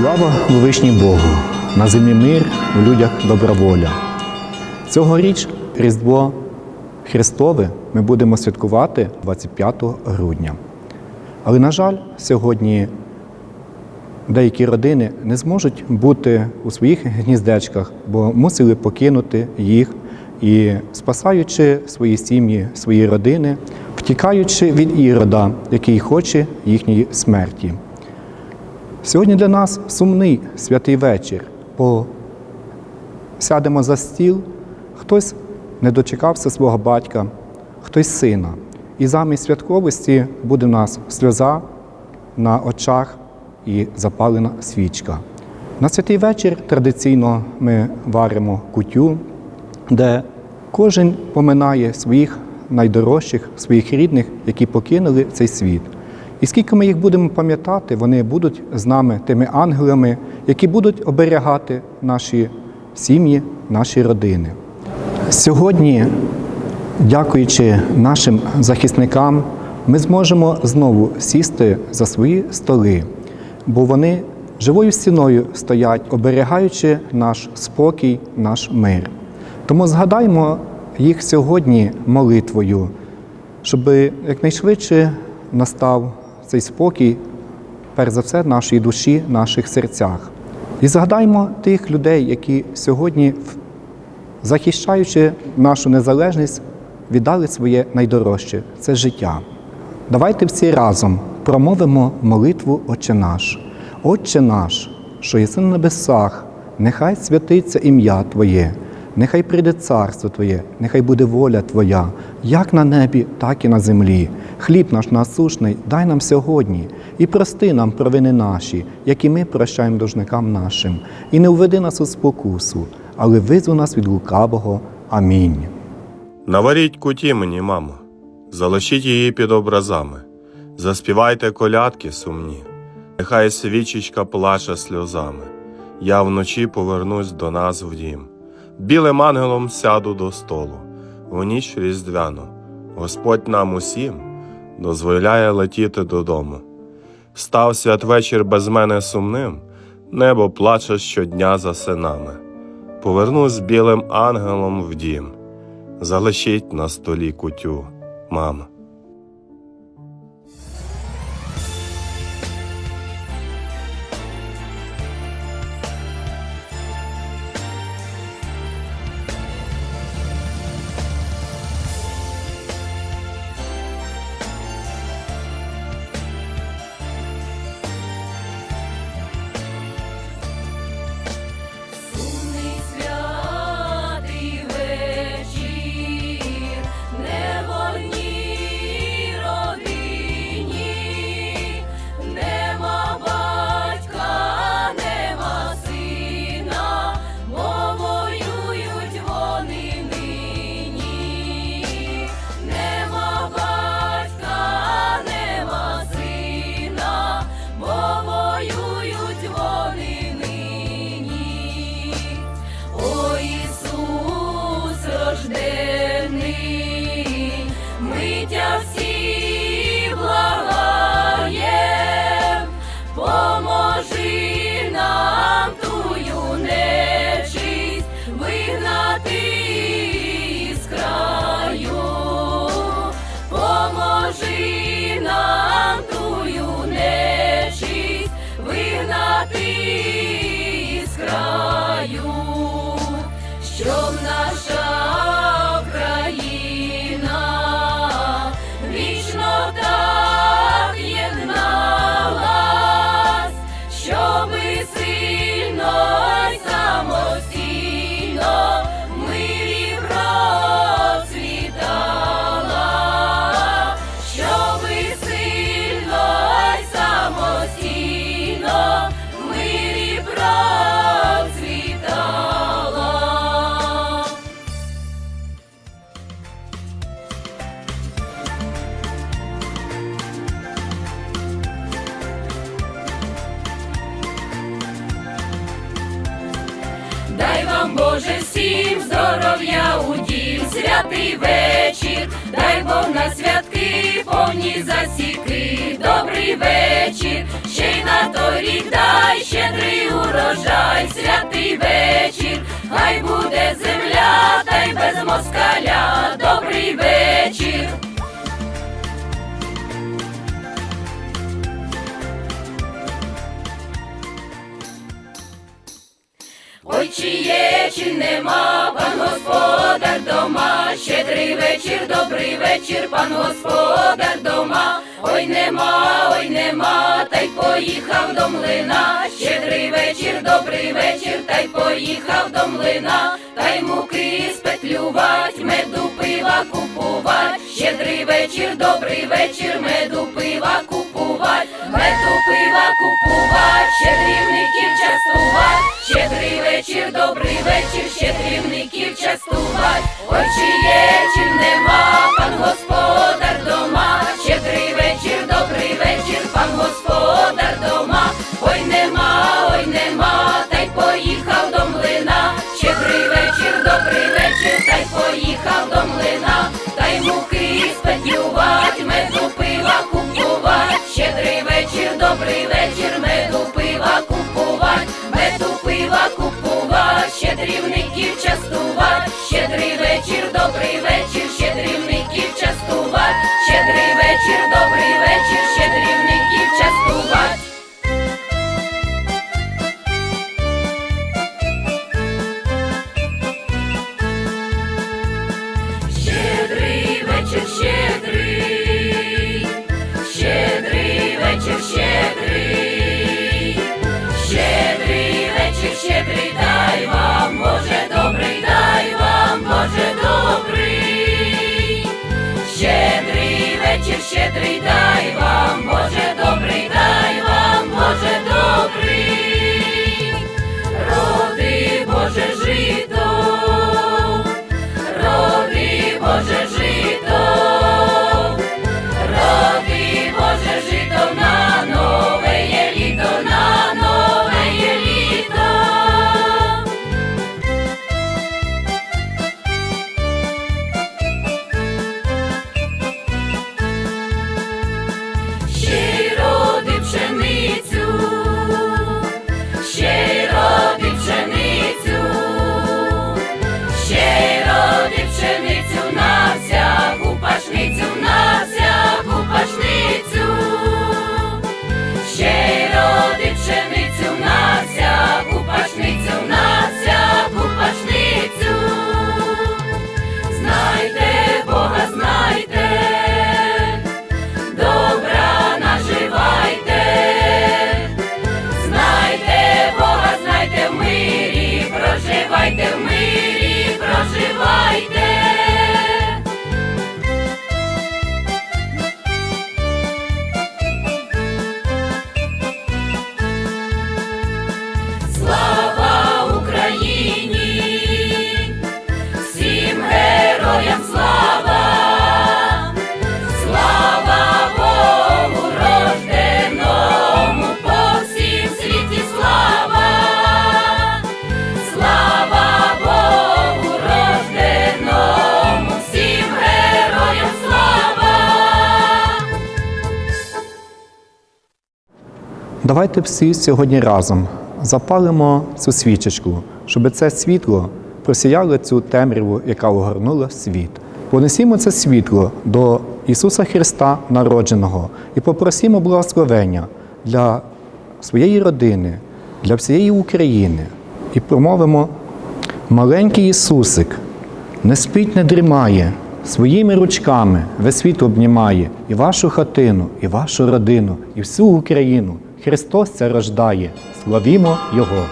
Слава Вишній Богу! На землі мир, в людях добра воля. Цьогоріч Різдво Христове ми будемо святкувати 25 грудня. Але, на жаль, сьогодні деякі родини не зможуть бути у своїх гніздечках, бо мусили покинути їх і спасаючи свої сім'ї, свої родини, втікаючи від ірода, який хоче їхньої смерті. Сьогодні для нас сумний святий вечір, бо сядемо за стіл, хтось не дочекався свого батька, хтось сина. І замість святковості буде в нас сльоза на очах і запалена свічка. На святий вечір традиційно ми варимо кутю, де кожен поминає своїх найдорожчих, своїх рідних, які покинули цей світ. І скільки ми їх будемо пам'ятати, вони будуть з нами тими ангелами, які будуть оберігати наші сім'ї, наші родини. Сьогодні, дякуючи нашим захисникам, ми зможемо знову сісти за свої столи, бо вони живою стіною стоять, оберігаючи наш спокій, наш мир. Тому згадаймо їх сьогодні молитвою, щоб якнайшвидше настав цей спокій, перш за все, нашій душі, наших серцях. І згадаймо тих людей, які сьогодні, захищаючи нашу незалежність, віддали своє найдорожче це життя. Давайте всі разом промовимо молитву Отче наш. Отче наш, що єси на небесах, нехай святиться ім'я Твоє, нехай прийде царство Твоє, нехай буде воля Твоя, як на небі, так і на землі. Хліб наш насушний дай нам сьогодні, і прости нам провини наші, які ми прощаємо должникам нашим, і не введи нас у спокусу, але визву нас від лукавого. Амінь. Наваріть куті мені, мамо, залишіть її під образами, заспівайте колядки сумні, нехай свічечка плаче сльозами. Я вночі повернусь до нас в дім. Білим ангелом сяду до столу, у ніч різдвяну. Господь нам усім дозволяє летіти додому. Став святвечір без мене сумним, небо плаче щодня за синами. Повернусь білим ангелом в дім. Залишіть на столі кутю, мама. Боже всім здоров'я у дім, святий вечір, дай Бог на святки, повні засіки, добрий вечір, ще й на той рік дай щедрий урожай, святий вечір, хай буде земля, та й без москаля, добрий вечір. Ой, чи є, чи нема, пан господар дома, щедрий вечір, добрий вечір, пан господар дома, ой нема, ой нема, та й поїхав до млина, щедрий вечір, добрий вечір, та й поїхав до млина, та й муки спетлювать, меду пива купувать, щедрий вечір, добрий вечір, меду добрий ще трівників частувать, очі є, чи нема, пан господар щедрий, щедрий вечір, дай вам, Боже добрий, дай вам, Боже добрий, щедрий вечір, щедрий, дай вам, Боже добрий, дай вам, Давайте всі сьогодні разом запалимо цю свічечку, щоб це світло просіяло цю темряву, яка огорнула світ. Понесімо це світло до Ісуса Христа народженого і попросімо благословення для своєї родини, для всієї України. І промовимо маленький Ісусик, не спить, не дрімає, своїми ручками весь світ обнімає і вашу хатину, і вашу родину, і всю Україну. Христос це рождає. Славімо Його!